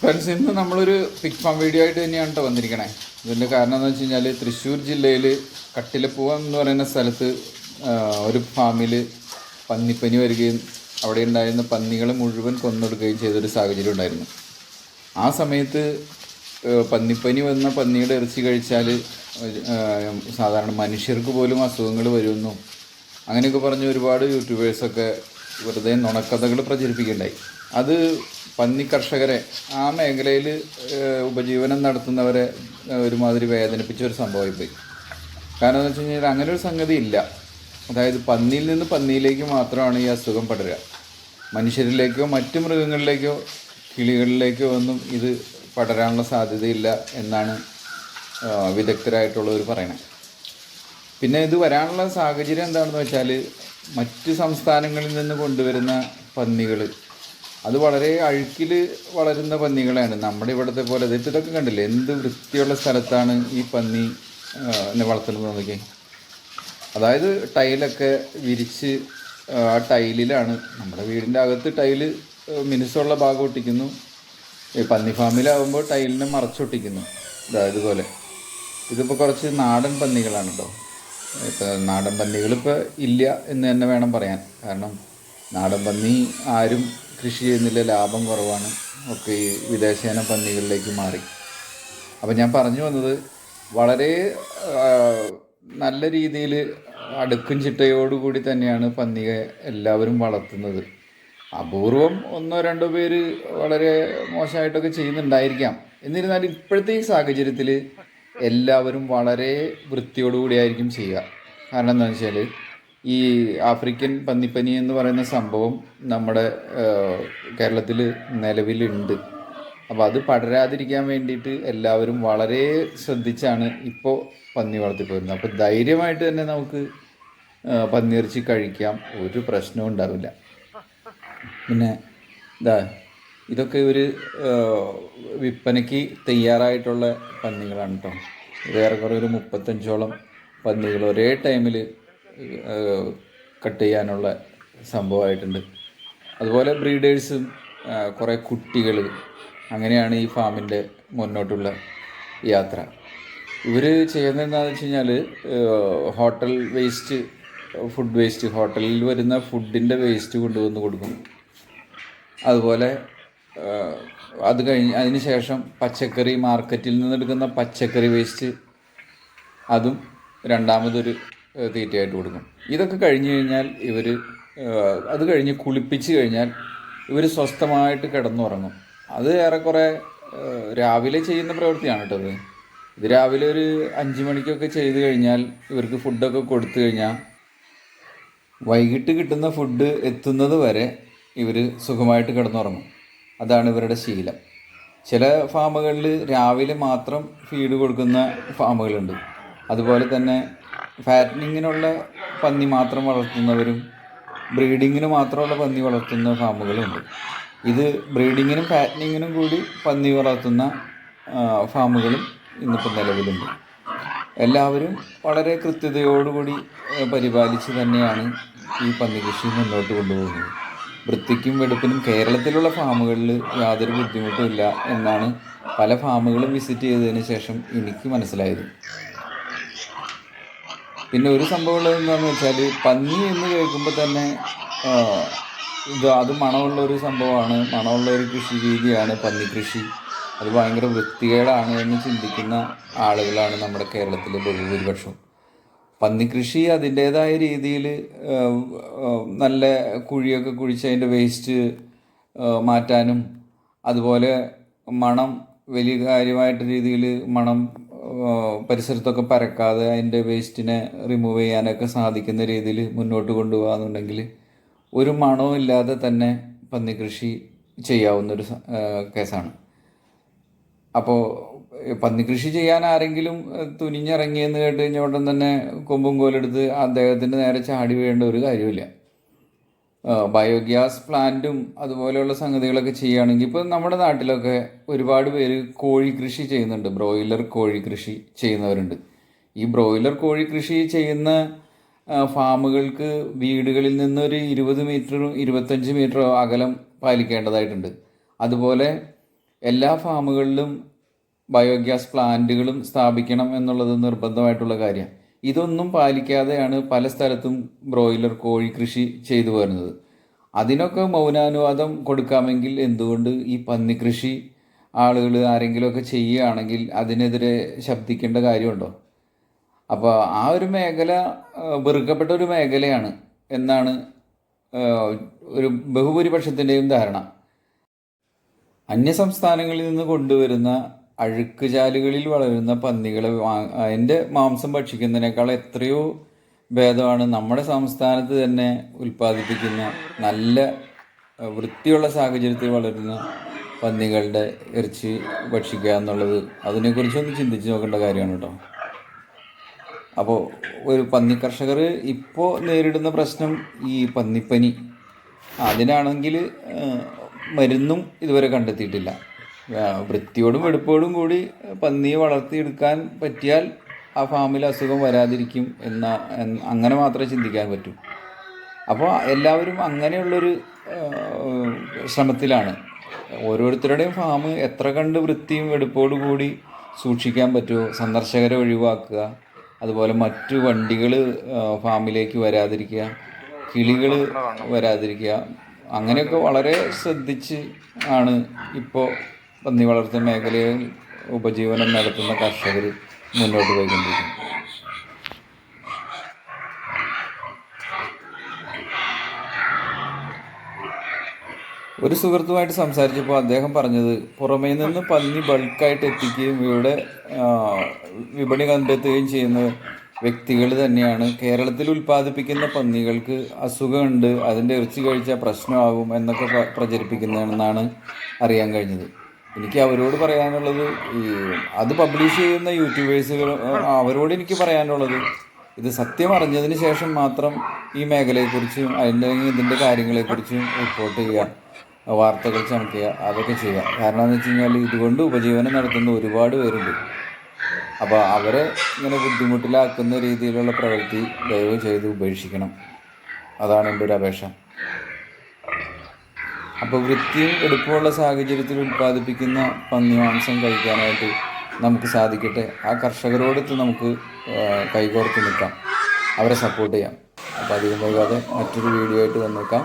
Friends ഇന്ന് നമ്മളൊരു pic farm video ആയിട്ട് തന്നെയാണ് കേട്ടോ വന്നിരിക്കണേ. ഇതിന്റെ കാരണം എന്ന് വെച്ച് കഴിഞ്ഞാൽ തൃശ്ശൂർ ജില്ലയിൽ കട്ടിലപ്പൂവം എന്ന് പറയുന്ന സ്ഥലത്ത് ഒരു ഫാമിൽ പന്നിപ്പനി വരികയും അവിടെ ഉണ്ടായിരുന്ന പന്നികളെ മുഴുവൻ കൊന്നെടുക്കുകയും ചെയ്തൊരു സാഹചര്യം ഉണ്ടായിരുന്നു. ആ സമയത്ത് പന്നിപ്പനി വന്ന പന്നിയുടെ ഇറച്ചി കഴിച്ചാൽ സാധാരണ മനുഷ്യർക്ക് പോലും അസുഖങ്ങൾ വരുമെന്നും അങ്ങനെയൊക്കെ പറഞ്ഞ് ഒരുപാട് യൂട്യൂബേഴ്സൊക്കെ വെറുതെ നുണക്കഥകൾ പ്രചരിപ്പിക്കുകയുണ്ടായി. അത് പന്നി കർഷകരെ ആ മേഖലയിൽ ഉപജീവനം നടത്തുന്നവരെ ഒരുമാതിരി വേദനിപ്പിച്ച ഒരു സംഭവമായി പോയി കാരണം എന്ന് വെച്ച് കഴിഞ്ഞാൽ അങ്ങനെ ഒരു സംഗതി ഇല്ല. അതായത് പന്നിയിൽ നിന്ന് പന്നിയിലേക്ക് മാത്രമാണ് ഈ അസുഖം പടരുക. മനുഷ്യരിലേക്കോ മറ്റ് മൃഗങ്ങളിലേക്കോ കിളികളിലേക്കോ ഒന്നും ഇത് പടരാനുള്ള സാധ്യതയില്ല എന്നാണ് വിദഗ്ധരായിട്ടുള്ളവർ പറയണത്. പിന്നെ ഇത് വരാനുള്ള സാഹചര്യം എന്താണെന്ന് വെച്ചാൽ മറ്റ് സംസ്ഥാനങ്ങളിൽ നിന്ന് കൊണ്ടുവരുന്ന പന്നികൾ അത് വളരെ അഴുക്കിൽ വളരുന്ന പന്നികളാണ്. നമ്മുടെ ഇവിടുത്തെ പോലെ ഇത് ഇതൊക്കെ കണ്ടില്ലേ? എന്ത് വൃത്തിയുള്ള സ്ഥലത്താണ് ഈ പന്നി എന്നെ വളർത്തുന്നത് നോക്കി അതായത് ടൈലൊക്കെ വിരിച്ച് ആ, ടൈലിലാണ്. നമ്മുടെ വീടിന്റെ അകത്ത് ടൈൽ മിനുസമുള്ള ഭാഗം ഒട്ടിക്കുന്നു. ഈ പന്നി ഫാമിലാവുമ്പോൾ ടൈലിനെ മറച്ചൊട്ടിക്കുന്നു. അതായത് പോലെ. ഇതിപ്പോൾ കുറച്ച് നാടൻ പന്നികളാണ് കേട്ടോ ഇപ്പോൾ നാടൻ പന്നികളിപ്പോൾ ഇല്ല എന്ന് തന്നെ വേണം പറയാൻ. കാരണം നാടൻ പന്നി ആരും കൃഷി ചെയ്യുന്നില്ല ലാഭം കുറവാണ്. ഒക്കെ ഈ വിദേശയന പന്നികളിലേക്ക് മാറി. അപ്പം ഞാൻ പറഞ്ഞു വന്നത് വളരെ നല്ല രീതിയിൽ അടുക്കും ചിട്ടയോടുകൂടി തന്നെയാണ് പന്നിയെ എല്ലാവരും വളർത്തുന്നത്. അപൂർവം ഒന്നോ രണ്ടോ പേര് വളരെ മോശമായിട്ടൊക്കെ ചെയ്യുന്നുണ്ടായിരിക്കാം. എന്നിരുന്നാലും ഇപ്പോഴത്തെ ഈ സാഹചര്യത്തിൽ എല്ലാവരും വളരെ വൃത്തിയോടുകൂടിയായിരിക്കും ചെയ്യുക. കാരണം എന്താണെന്ന് വെച്ചാൽ ഈ ആഫ്രിക്കൻ പന്നിപ്പനി എന്ന് പറയുന്ന സംഭവം നമ്മുടെ കേരളത്തിൽ നിലവിലുണ്ട്. അപ്പോൾ അത് പടരാതിരിക്കാൻ വേണ്ടിയിട്ട് എല്ലാവരും വളരെ ശ്രദ്ധിച്ചാണ് ഇപ്പോൾ പന്നി വളർത്തിപ്പോരുന്നത്. അപ്പോൾ ധൈര്യമായിട്ട് തന്നെ നമുക്ക് പന്നിയിറച്ചി കഴിക്കാം. ഒരു പ്രശ്നവും ഉണ്ടാവില്ല. പിന്നെ ഇതാ ഇതൊക്കെ ഒരു വിൽപ്പനയ്ക്ക് തയ്യാറായിട്ടുള്ള പന്നികളാണ് കേട്ടോ ഏറെക്കുറെ ഒരു മുപ്പത്തഞ്ചോളം പന്നികൾ ഒരേ ടൈമിൽ കട്ട് ചെയ്യാനുള്ള സംഭവമായിട്ടുണ്ട്. അതുപോലെ ബ്രീഡേഴ്സും കുറേ കുട്ടികൾ അങ്ങനെയാണ് ഈ ഫാമിന്റെ മുന്നോട്ടുള്ള യാത്ര. ഇവർ ചെയ്യുന്നതെന്താണെന്ന് വെച്ച് കഴിഞ്ഞാൽ ഹോട്ടൽ വേസ്റ്റ് ഫുഡ് വേസ്റ്റ് ഹോട്ടലിൽ വരുന്ന ഫുഡിന്റെ വേസ്റ്റ് കൊണ്ടുവന്ന് കൊടുക്കും. അതുപോലെ അത് കഴിഞ്ഞ് അതിന് ശേഷം പച്ചക്കറി മാർക്കറ്റിൽ നിന്നെടുക്കുന്ന പച്ചക്കറി വേസ്റ്റ് അതും രണ്ടാമതൊരു തീറ്റയായിട്ട് കൊടുക്കും. ഇതൊക്കെ കഴിഞ്ഞ് കഴിഞ്ഞാൽ ഇവർ അത് കഴിഞ്ഞ് കുളിപ്പിച്ച് കഴിഞ്ഞാൽ ഇവർ സ്വസ്ഥമായിട്ട് കിടന്നുറങ്ങും. അത് ഏറെക്കുറെ രാവിലെ ചെയ്യുന്ന പ്രവൃത്തിയാണ് കേട്ടോ ഇത് ഇത് രാവിലെ ഒരു അഞ്ച് മണിക്കൊക്കെ ചെയ്ത് കഴിഞ്ഞാൽ ഇവർക്ക് ഫുഡൊക്കെ കൊടുത്തു കഴിഞ്ഞാൽ വൈകിട്ട് കിട്ടുന്ന ഫുഡ് എത്തുന്നത് വരെ ഇവർ സുഖമായിട്ട് കിടന്നുറങ്ങും. അതാണ് ഇവരുടെ ശീലം. ചില ഫാമുകളിൽ രാവിലെ മാത്രം ഫീഡ് കൊടുക്കുന്ന ഫാമുകളുണ്ട്. അതുപോലെ തന്നെ ഫാറ്റനിങ്ങിനുള്ള പന്നി മാത്രം വളർത്തുന്നവരും ബ്രീഡിങ്ങിന് മാത്രമുള്ള പന്നി വളർത്തുന്ന ഫാമുകളുണ്ട്. ഇത് ബ്രീഡിങ്ങിനും ഫാറ്റനിങ്ങിനും കൂടി പന്നി വളർത്തുന്ന ഫാമുകളും ഇന്നിപ്പോൾ നിലവിലുണ്ട്. എല്ലാവരും വളരെ കൃത്യതയോടുകൂടി പരിപാലിച്ച് തന്നെയാണ് ഈ പന്നി കൃഷി മുന്നോട്ട് കൊണ്ടുപോകുന്നത്. വൃത്തിക്കും വെടുപ്പിനും കേരളത്തിലുള്ള ഫാമുകളിൽ യാതൊരു ബുദ്ധിമുട്ടും ഇല്ല എന്നാണ് പല ഫാമുകളും വിസിറ്റ് ചെയ്തതിന് ശേഷം എനിക്ക് മനസ്സിലായത്. പിന്നെ ഒരു സംഭവം ഉള്ളത് എന്താണെന്ന് വെച്ചാൽ പന്നി എന്ന് കേൾക്കുമ്പോൾ തന്നെ ഇത് അത് മണമുള്ള ഒരു സംഭവമാണ്. മണമുള്ള ഒരു കൃഷി രീതിയാണ് പന്നി കൃഷി. അത് ഭയങ്കര വൃത്തികേടാണ് എന്ന് ചിന്തിക്കുന്ന ആളുകളാണ് നമ്മുടെ കേരളത്തിലെ ബഹുഭൂരിപക്ഷം. പന്നിക്കൃഷി അതിന്റേതായ രീതിയിൽ നല്ല കുഴിയൊക്കെ കുഴിച്ച് അതിന്റെ വേസ്റ്റ് മാറ്റാനും അതുപോലെ മണം വലിയ കാര്യമായിട്ട് രീതിയിൽ മണം പരിസരത്തൊക്കെ പരക്കാതെ അതിന്റെ വേസ്റ്റിനെ റിമൂവ് ചെയ്യാനൊക്കെ സാധിക്കുന്ന രീതിയിൽ മുന്നോട്ട് കൊണ്ടുപോകാന്നുണ്ടെങ്കിൽ ഒരു മണവും ഇല്ലാതെ തന്നെ പന്നികൃഷി ചെയ്യാവുന്നൊരു കേസാണ്. അപ്പോൾ പന്നികൃഷി ചെയ്യാൻ ആരെങ്കിലും തുനിഞ്ഞിറങ്ങിയെന്ന് കേട്ട് കഴിഞ്ഞ ഉടൻ തന്നെ കൊമ്പും കോലെടുത്ത് അദ്ദേഹത്തിന്റെ നേരെ ചാടി വീഴേണ്ട ഒരു കാര്യമില്ല ബയോഗ്യാസ് പ്ലാന്റും അതുപോലെയുള്ള സംഗതികളൊക്കെ ചെയ്യുകയാണെങ്കിൽ ഇപ്പോൾ നമ്മുടെ നാട്ടിലൊക്കെ ഒരുപാട് പേര് കോഴി കൃഷി ചെയ്യുന്നുണ്ട്. ബ്രോയിലർ കോഴി കൃഷി ചെയ്യുന്നവരുണ്ട്. ഈ ബ്രോയിലർ കോഴി കൃഷി ചെയ്യുന്ന ഫാമുകൾക്ക് വീടുകളിൽ നിന്നൊരു ഇരുപത് മീറ്ററും ഇരുപത്തഞ്ച് മീറ്ററോ അകലം പാലിക്കേണ്ടതായിട്ടുണ്ട്. അതുപോലെ എല്ലാ ഫാമുകളിലും ബയോഗ്യാസ് പ്ലാന്റുകളും സ്ഥാപിക്കണം എന്നുള്ളത് നിർബന്ധമായിട്ടുള്ള കാര്യമാണ്. ഇതൊന്നും പാലിക്കാതെയാണ് പല സ്ഥലത്തും ബ്രോയിലർ കോഴി കൃഷി ചെയ്തു വരുന്നത്. അതിനൊക്കെ മൗനാനുവാദം കൊടുക്കാമെങ്കിൽ എന്തുകൊണ്ട് ഈ പന്നി കൃഷി ആളുകൾ ആരെങ്കിലുമൊക്കെ ചെയ്യുകയാണെങ്കിൽ അതിനെതിരെ ശബ്ദിക്കേണ്ട കാര്യമുണ്ടോ? അപ്പോൾ ആ ഒരു മേഖല വെറുക്കപ്പെട്ട ഒരു മേഖലയാണ് എന്നാണ് ഒരു ബഹുഭൂരിപക്ഷത്തിന്റെയും ധാരണ. അന്യസംസ്ഥാനങ്ങളിൽ നിന്ന് കൊണ്ടുവരുന്ന അഴുക്കുചാലുകളിൽ വളരുന്ന പന്നികളെ അതിന്റെ മാംസം ഭക്ഷിക്കുന്നതിനേക്കാൾ എത്രയോ ഭേദമാണ് നമ്മുടെ സംസ്ഥാനത്ത് തന്നെ ഉൽപ്പാദിപ്പിക്കുന്ന നല്ല വൃത്തിയുള്ള സാഹചര്യത്തിൽ വളരുന്ന പന്നികളുടെ ഇറച്ചി ഭക്ഷിക്കുക എന്നുള്ളത്. അതിനെക്കുറിച്ചൊന്ന് ചിന്തിച്ച് നോക്കേണ്ട കാര്യമാണ് കേട്ടോ. അപ്പോൾ ഒരു പന്നി കർഷകർ ഇപ്പോൾ നേരിടുന്ന പ്രശ്നം ഈ പന്നിപ്പനി. അതിനാണെങ്കിൽ മരുന്നും ഇതുവരെ കണ്ടെത്തിയിട്ടില്ല. വൃത്തിയോടും വെടുപ്പോടും കൂടി പന്നിയെ വളർത്തിയെടുക്കാൻ പറ്റിയാൽ ആ ഫാമിൽ അസുഖം വരാതിരിക്കും എന്ന അങ്ങനെ മാത്രമേ ചിന്തിക്കാൻ പറ്റൂ. അപ്പോൾ എല്ലാവരും അങ്ങനെയുള്ളൊരു ശ്രമത്തിലാണ്. ഓരോരുത്തരുടെയും ഫാം എത്ര കണ്ട് വൃത്തിയും വെടുപ്പോടു കൂടി സൂക്ഷിക്കാൻ പറ്റുമോ? സന്ദർശകരെ ഒഴിവാക്കുക അതുപോലെ മറ്റു വണ്ടികൾ ഫാമിലേക്ക് വരാതിരിക്കുക കിളികൾ വരാതിരിക്കുക അങ്ങനെയൊക്കെ വളരെ ശ്രദ്ധിച്ച് ആണ് ഇപ്പോൾ പന്നി വളർത്തൽ മേഖലയിൽ ഉപജീവനം നടത്തുന്ന കർഷകർ മുന്നോട്ട് പോയിക്കൊണ്ടിരിക്കുന്നു. ഒരു സുഹൃത്തുമായിട്ട് സംസാരിച്ചപ്പോൾ അദ്ദേഹം പറഞ്ഞത് പുറമേ നിന്ന് പന്നി ബൾക്കായിട്ട് എത്തിക്കുകയും ഇവിടെ വിപണി കണ്ടെത്തുകയും ചെയ്യുന്ന വ്യക്തികൾ തന്നെയാണ്. കേരളത്തിൽ ഉൽപ്പാദിപ്പിക്കുന്ന പന്നികൾക്ക് അസുഖമുണ്ട് അതിന്റെ ഇറച്ചി കഴിച്ചാൽ പ്രശ്നമാകും എന്നൊക്കെ പ്ര- പ്രചരിപ്പിക്കുന്നതെന്നാണ് അറിയാൻ കഴിഞ്ഞത്. എനിക്ക് അവരോട് പറയാനുള്ളത് ഈ അത് പബ്ലിഷ് ചെയ്യുന്ന യൂട്യൂബേഴ്സുകൾ അവരോട് എനിക്ക് പറയാനുള്ളത് ഇത് സത്യം അറിഞ്ഞതിന് ശേഷം മാത്രം ഈ മേഖലയെക്കുറിച്ചും അതിന്റെ ഇതിന്റെ കാര്യങ്ങളെക്കുറിച്ചും റിപ്പോർട്ട് ചെയ്യുക വാർത്തകൾ ചമക്കുക അതൊക്കെ ചെയ്യുക. കാരണം എന്ന് വെച്ച് കഴിഞ്ഞാൽ ഇതുകൊണ്ട് ഉപജീവനം നടത്തുന്ന ഒരുപാട് പേരുണ്ട്. അപ്പോൾ അവരെ ഇങ്ങനെ ബുദ്ധിമുട്ടിലാക്കുന്ന രീതിയിലുള്ള പ്രവൃത്തി ദയവ് ചെയ്ത് ഉപേക്ഷിക്കണം. അതാണ് എന്റെ ഒരു അപേക്ഷ. അപ്പോൾ വൃത്തിയും എടുപ്പുമുള്ള സാഹചര്യത്തിൽ ഉൽപ്പാദിപ്പിക്കുന്ന പന്നി മാംസം കഴിക്കാനായിട്ട് നമുക്ക് സാധിക്കട്ടെ. ആ കർഷകരോടൊത്ത് നമുക്ക് കൈകോർത്ത് നിൽക്കാം. അവരെ സപ്പോർട്ട് ചെയ്യാം. അപ്പോൾ അധികം വൈകാതെ മറ്റൊരു വീഡിയോ ആയിട്ട് വന്നേക്കാം.